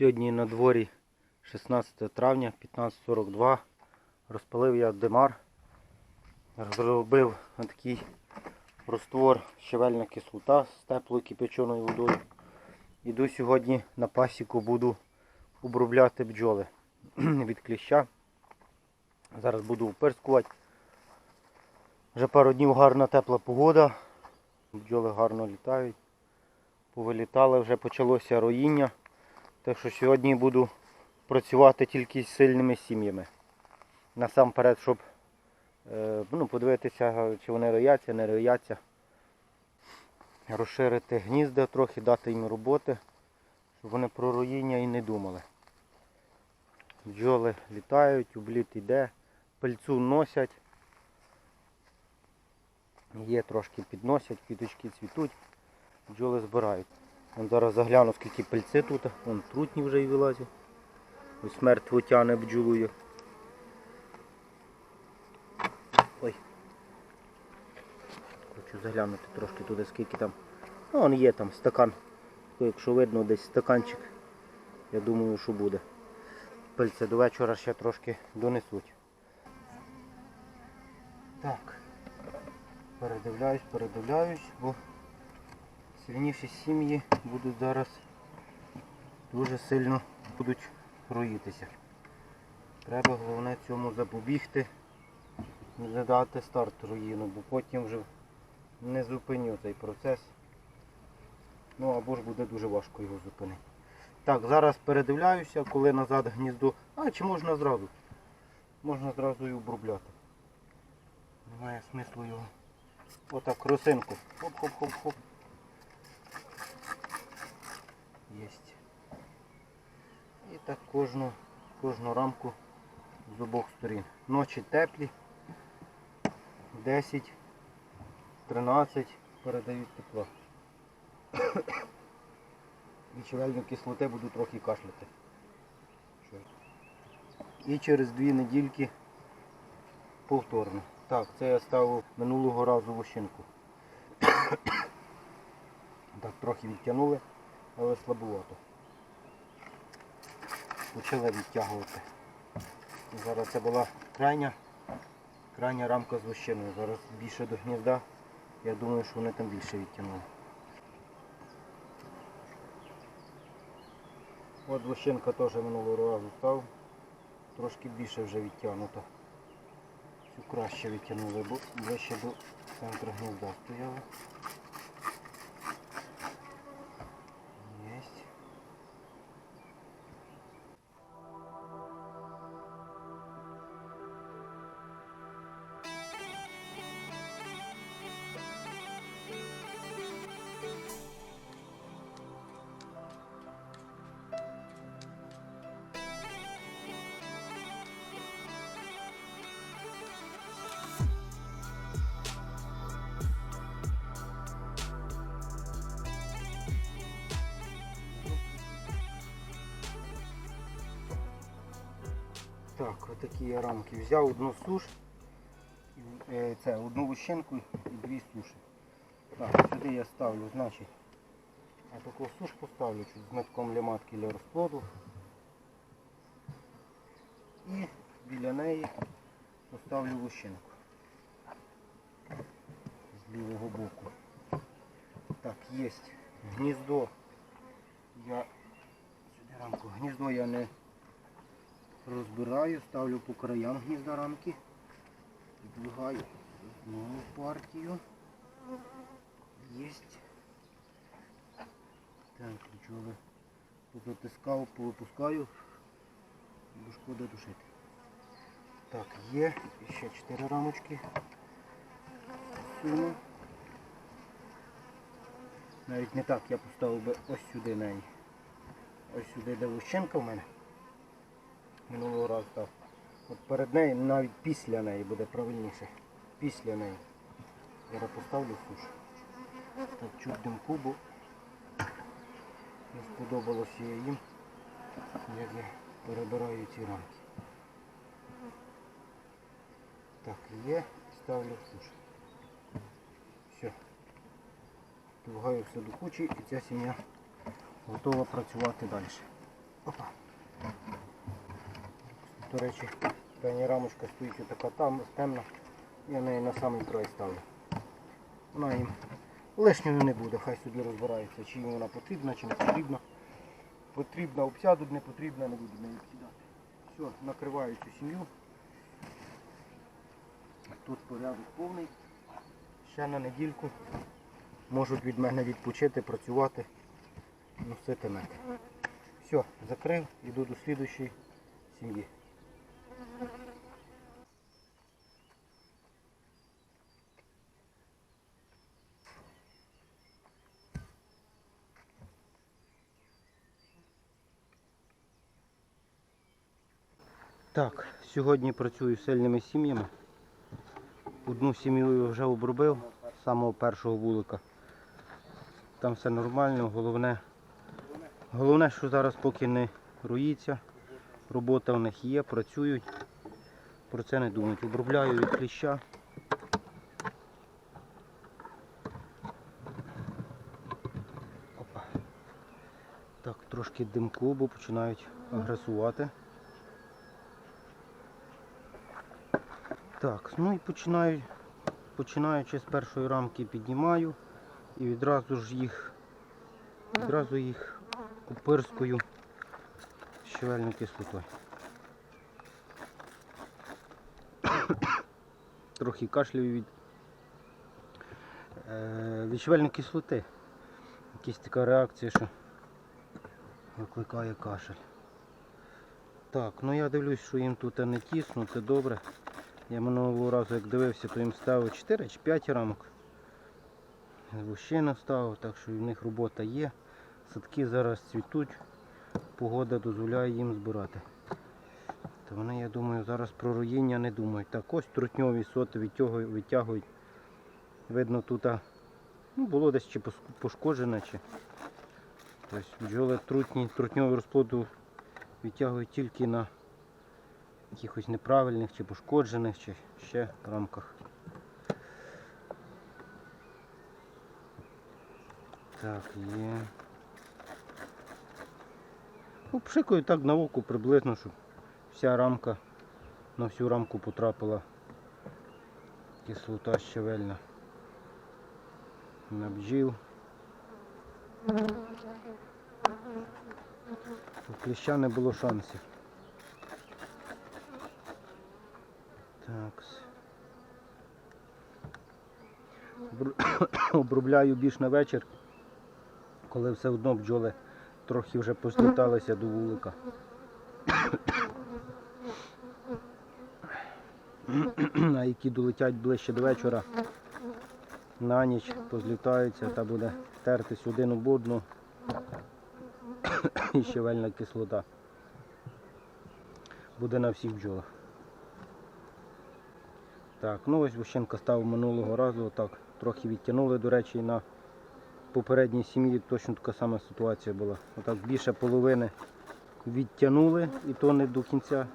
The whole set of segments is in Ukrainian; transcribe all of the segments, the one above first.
Сьогодні на дворі 16 травня 15.42. Розпалив я димар. Зробив такий роствор щавельна кислота з теплою кипяченою водою. Іду сьогодні на пасіку буду обробляти бджоли від кліща. Зараз буду впирскувати. Вже пару днів гарна тепла погода. Бджоли гарно літають. Повилітали, вже почалося роїння. Так що сьогодні буду працювати тільки з сильними сім'ями. Насамперед, щоб е, ну, подивитися, чи вони рояться, не рояться. Розширити гнізда трохи, дати їм роботи, щоб вони про роїння і не думали. Бджоли літають, обліт йде, пильцу носять. Є трошки підносять, квіточки цвітуть, бджоли збирають. Вон зараз загляну, скільки пильці тут. Вон трутні вже й вилазять. Ось мертво тяне бджолою. Ой. Хочу заглянути трошки туди, скільки там. Ну, вон є там стакан. Якщо видно, десь стаканчик. Я думаю, що буде. Пильці до вечора ще трошки донесуть. Так. Передивляюсь, передивляюсь, бо сильніші сім'ї будуть зараз дуже сильно будуть роїтися. Треба головне цьому запобігти, не дати старт руїну, бо потім вже не зупиню цей процес. Ну або ж буде дуже важко його зупинити. Так, зараз передивляюся, коли назад гніздо. А, чи можна зразу? Можна зразу і обробляти. Немає смислу його. Отак, росинку. Хоп-хоп-хоп-хоп. Єсть. І так кожну, кожну рамку з обох сторін. Ночі теплі. 10, 13 передають тепло. І кислоти буду трохи кашляти. І через дві недільки повторно. Так, це я ставив минулого разу вощинку. Так, трохи відтягнули, але слабувато. Почали відтягувати. Зараз це була крайня, крайня рамка з вощиною. Зараз більше до гнізда. Я думаю, що вони там більше відтягнули. От вощинка теж минулого разу став. Трошки більше вже відтягнута. Цю краще відтягнули, бо ближче до центру гнізда стояла. Так, отакі я рамки. Взяв одну суш, е, це одну вощинку і дві суші. Так, сюди я ставлю, значить, а таку суш поставлю чуть з метком для матки для розплоду. І біля неї поставлю вощинку з лівого боку. Так, є гніздо. Я сюди рамку. Гніздо я не розбираю, ставлю по краям гнізда рамки, відвигаю знову партію. Єсть. Так, ключове. Позатискав, повипускаю, бо шкода душити. Так, є. Ще чотири рамочки. Суну. Навіть не так, я поставив би ось сюди неї. Ось сюди де вущенка в мене минулого разу так. От перед нею, навіть після неї буде правильніше. Після неї. Зараз поставлю суш. Так чуть димку, бо не сподобалося їм, як я перебираю ці рамки. Так, є, ставлю суш. Все. Довгаю все до кучі і ця сім'я готова працювати далі. Опа. До речі, крайня рамочка стоїть така там, темна. Я неї на самий край ставлю. Вона їм лишньою не буде, хай собі розбирається, чи їм вона потрібна, чи не потрібна. Потрібна обсядуть, не потрібна, не буду неї обсідати. Все, накриваю цю сім'ю. Тут порядок повний. Ще на недільку можуть від мене відпочити, працювати, носити мед. Все, закрив, йду до слідущої сім'ї. Так, сьогодні працюю з сильними сім'ями. Одну сім'ю я вже обробив з самого першого вулика. Там все нормально, головне, головне, що зараз поки не руїться. Робота в них є, працюють. Про це не думають. Обробляю від кліща. Опа. Так, трошки димку, бо починають агресувати. Так, ну і починаю, починаючи з першої рамки піднімаю і відразу ж їх відразу їх опирскую щавельною кислотою. Трохи кашлюю від, е, від щавельної кислоти. Якась така реакція, що викликає кашель. Так, ну я дивлюсь, що їм тут не тісно, це добре. Я минулого разу як дивився, то їм ставив 4 чи 5 рамок. Вущина ставив, так що в них робота є. Садки зараз цвітуть, погода дозволяє їм збирати. То вони, я думаю, зараз про руїння не думають. Так ось трутньові соти витягують. Видно, тут ну, було десь чи пошкоджене, чи тобто бджоли трутні, трутньові розплоду відтягують тільки на якихось неправильних чи пошкоджених, чи ще в рамках. Так, є. Ну, пшикаю так на око приблизно, щоб вся рамка на всю рамку потрапила кислота щавельна. На бджіл. У кліща не було шансів. Так. Обробляю більш на вечір, коли все одно бджоли трохи вже позліталися до вулика. А які долетять ближче до вечора, на ніч позлітаються та буде тертись один об одну і щавельна кислота. Буде на всіх бджолах. Так, ну ось вощенка став минулого разу, отак, трохи відтягнули, до речі, на попередній сім'ї точно така сама ситуація була. Отак більше половини відтягнули і то не до кінця.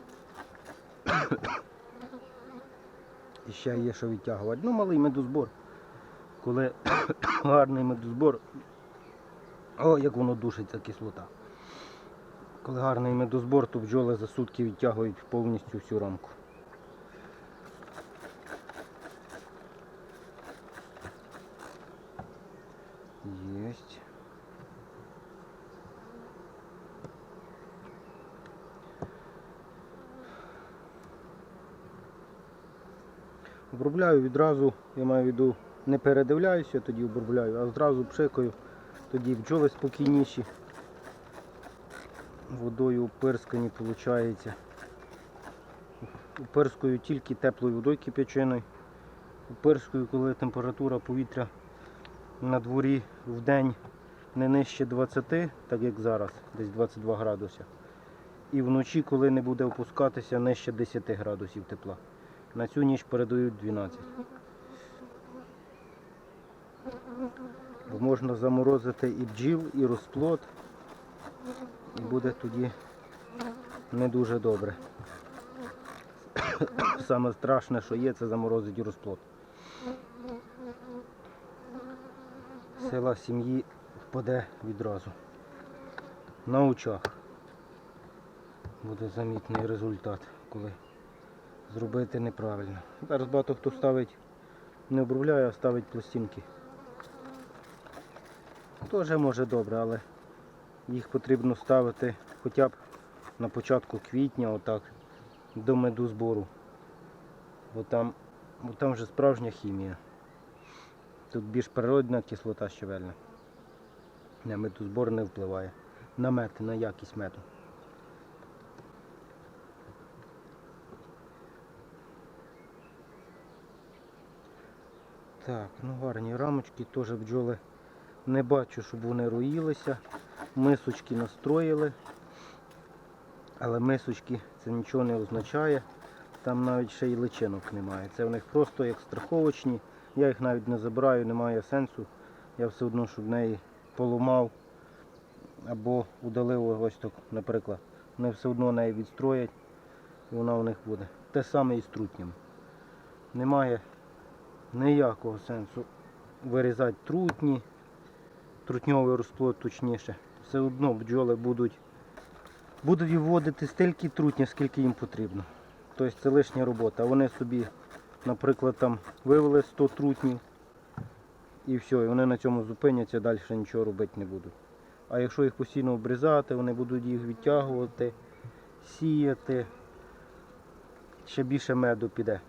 І ще є що відтягувати. Ну, малий медозбор. Коли гарний медозбор, о, як воно душиться кислота. Коли гарний медозбор, то бджоли за сутки відтягують повністю всю рамку. Обробляю відразу, я маю в виду, не передивляюся, тоді обробляю, а зразу пшикаю, тоді бджоли спокійніші. Водою опирскані виходить. Опирскую тільки теплою водою кип'ячиною. Опирскую, коли температура повітря на дворі в день не нижче 20, так як зараз, десь 22 градуси. І вночі, коли не буде опускатися нижче 10 градусів тепла. На цю ніч передають 12. Бо можна заморозити і бджіл, і розплод. І буде тоді не дуже добре. Саме страшне, що є, це заморозити розплод. Сила сім'ї впаде відразу. На очах. буде замітний результат, коли зробити неправильно. Зараз багато хто ставить, не обробляє, а ставить пластинки. Теж може добре, але їх потрібно ставити хоча б на початку квітня, отак, до медозбору. Бо там, бо там вже справжня хімія. Тут більш природна кислота щавельна. На медозбор не впливає. На мед, на якість меду. Так, ну гарні рамочки, теж бджоли не бачу, щоб вони роїлися. Мисочки настроїли. Але мисочки це нічого не означає. Там навіть ще й личинок немає. Це в них просто як страховочні. Я їх навіть не забираю, немає сенсу. Я все одно, щоб неї поламав або удалив ось так, наприклад. Вони все одно неї відстроять і вона у них буде. Те саме і з трутням. Немає ніякого сенсу вирізати трутні, трутньовий розплод точніше. Все одно бджоли будуть, будуть виводити стільки трутня, скільки їм потрібно. Тобто це лишня робота. Вони собі, наприклад, там вивели 100 трутнів і все, і вони на цьому зупиняться, далі нічого робити не будуть. А якщо їх постійно обрізати, вони будуть їх відтягувати, сіяти, ще більше меду піде.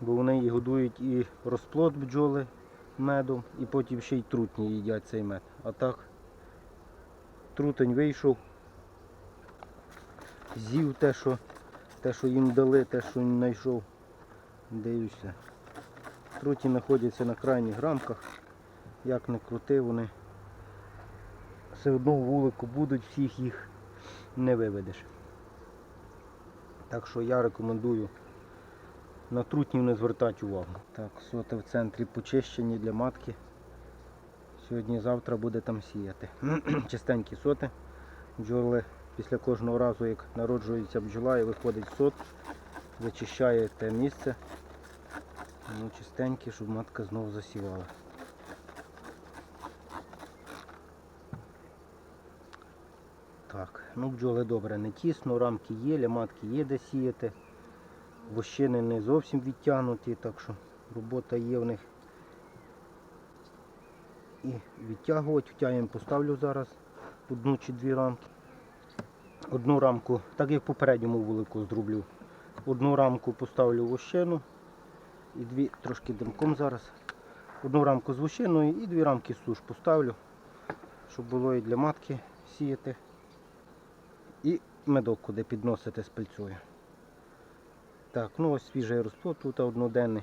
Бо вони і годують і розплод бджоли медом, і потім ще й трутні їдять цей мед. А так трутень вийшов, з'їв те, що, те, що їм дали, те, що він знайшов. Дивлюся. Труті знаходяться на крайніх рамках. Як не крути, вони все одно вулику будуть, всіх їх не виведеш. Так що я рекомендую на трутнів не звертати увагу. Так, соти в центрі почищені для матки. Сьогодні-завтра буде там сіяти. Чистенькі соти. Бджоли після кожного разу, як народжується бджола і виходить сот, зачищає те місце. Ну, чистенькі, щоб матка знову засівала. Так, ну бджоли добре, не тісно, рамки є, для матки є де сіяти. Вощини не зовсім відтягнуті, так що робота є в них. І відтягувати, їм поставлю зараз одну чи дві рамки. Одну рамку, так як в попередньому вулику зроблю. Одну рамку поставлю вощину і дві трошки димком зараз. Одну рамку з вощиною і дві рамки суш поставлю, щоб було і для матки сіяти. І медок куди підносити з пильцою. Так, ну ось свіжий розплод тут одноденний.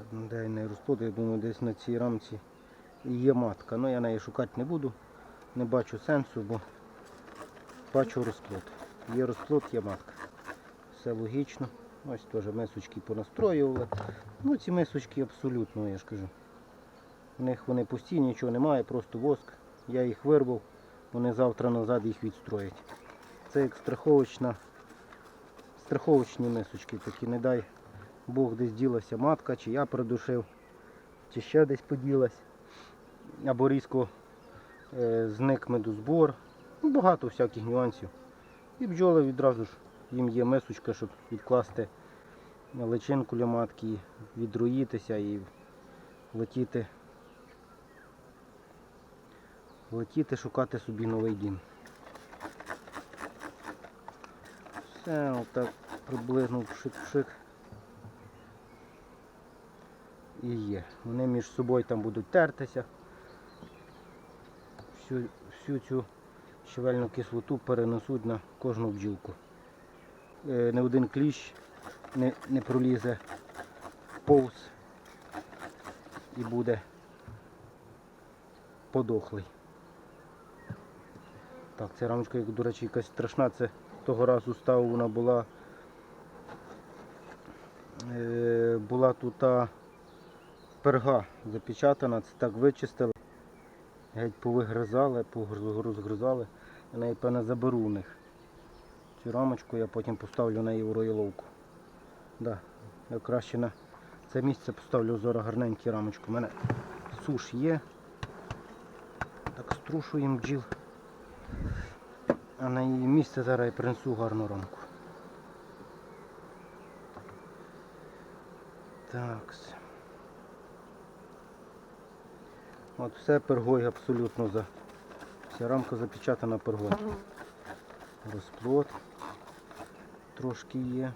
Одноденний розплод, я думаю, десь на цій рамці є матка. Ну я неї шукати не буду, не бачу сенсу, бо бачу розплод. Є розплод, є матка. Все логічно. Ось теж мисочки понастроювали. Ну ці мисочки абсолютно, я ж кажу. У них вони пусті, нічого немає, просто воск. Я їх вирвав, вони завтра назад їх відстроять. Це як страховочна, страховочні мисочки такі, не дай Бог десь ділася матка, чи я придушив, чи ще десь поділась, або різко е, зник медозбор. Ну, багато всяких нюансів. І бджоли відразу ж їм є мисочка, щоб відкласти личинку для матки, відруїтися і летіти, летіти, шукати собі новий дім. Отак приблизно пшик-пшик. І є. Вони між собою там будуть тертися. Всю, всю цю щавельну кислоту перенесуть на кожну бджілку. Е, не один кліщ не, не пролізе повз і буде подохлий. Так, ця рамочка, як, до речі, якась страшна, це того разу став, вона була е, була тут та перга запечатана, це так вичистили, геть повигризали, порозгризали. Я неї, певне, заберу у них. Цю рамочку я потім поставлю на її в роїловку. Да, я краще на це місце поставлю зараз гарненьку рамочку. У мене суш є. Так струшуємо бджіл. А на її місце зараз я принесу гарну рамку. Так. От все пергой абсолютно за. Вся рамка запечатана пергой. Розплод трошки є.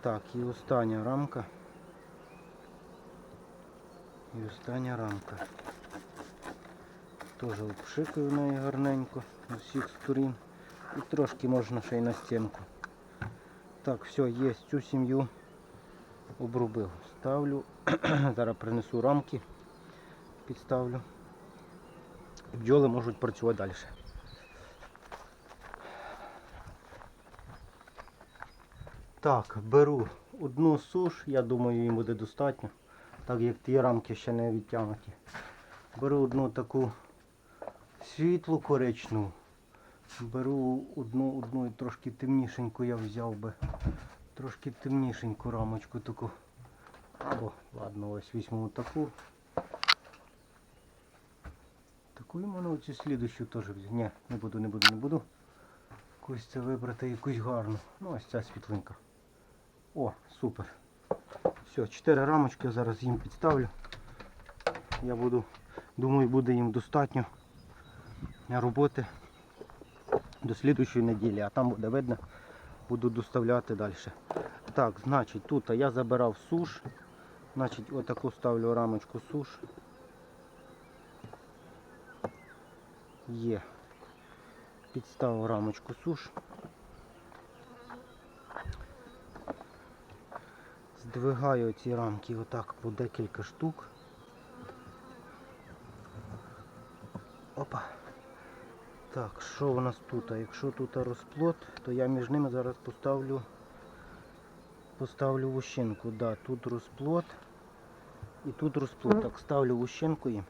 Так, і остання рамка. І остання рамка. Теж обшикую неї гарненько з усіх сторін. І трошки можна ще й на стінку. Так, все, є цю сім'ю обрубив. Ставлю. Зараз принесу рамки, підставлю. І бджоли можуть працювати далі. Так, беру одну суш, я думаю, їм буде достатньо, так як ті рамки ще не відтягнуті. Беру одну таку світлу коричневу. Беру одну, одну і трошки темнішеньку я взяв би. Трошки темнішеньку рамочку таку. Або, ладно, ось візьму таку. Таку і мене оцю слідущу теж взяв. Ні, не буду, не буду, не буду. Якусь це вибрати, якусь гарну. Ну ось ця світленька. О, супер. Все, чотири рамочки я зараз їм підставлю. Я буду, думаю, буде їм достатньо роботи до слідущої неділі, а там буде видно, буду доставляти далі. Так, значить, тут я забирав суш. Значить, отаку ставлю рамочку суш. Є. Підставив рамочку суш. Здвигаю ці рамки отак по декілька штук. Опа. Так, що у нас тут? Якщо тут розплод, то я між ними зараз поставлю поставлю вущинку. Да, тут розплод і тут розплод. Так, ставлю їм.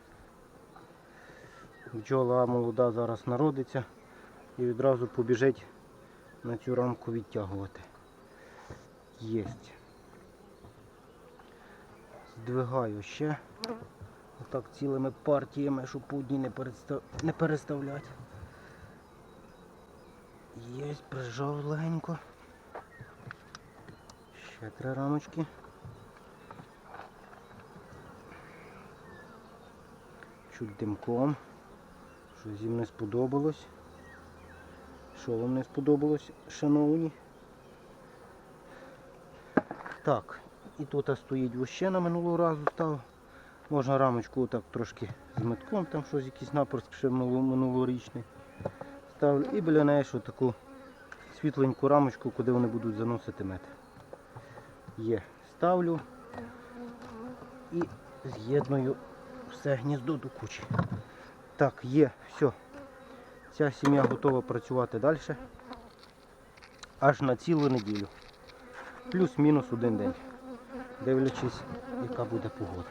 Бджола молода зараз народиться і відразу побіжить на цю рамку відтягувати. Єсть. Здвигаю ще. Отак цілими партіями, щоб по одній не, перестав... не переставляти. Єсть, прижав легенько. Ще три рамочки. Чуть димком. Що їм не сподобалось. Що вам не сподобалось, шановні? Так, і тут стоїть вощена минулого разу став. Можна рамочку отак трошки з метком, там щось якийсь наприск ще минулорічний. Ставлю і біля неї ще таку світленьку рамочку, куди вони будуть заносити мед. Є. Ставлю і з'єдную все гніздо до кучі. Так, є, все. Ця сім'я готова працювати далі. Аж на цілу неділю. Плюс-мінус один день. Дивлячись, яка буде погода.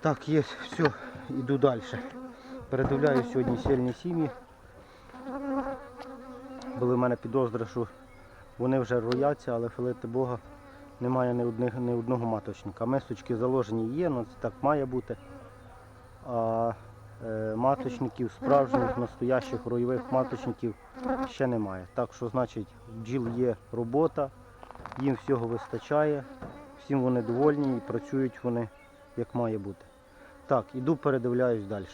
Так, є, все, йду далі. Передивляю сьогодні сильні сім'ї. Були в мене підозри, що вони вже рояться, але філити Бога немає ні, одних, ні одного маточника. Месочки заложені є, ну це так має бути. А е, маточників, справжніх, настоящих ройових маточників ще немає. Так що, значить, бджіл є робота, їм всього вистачає, всім вони довольні і працюють вони як має бути. Так, іду передивляюсь далі.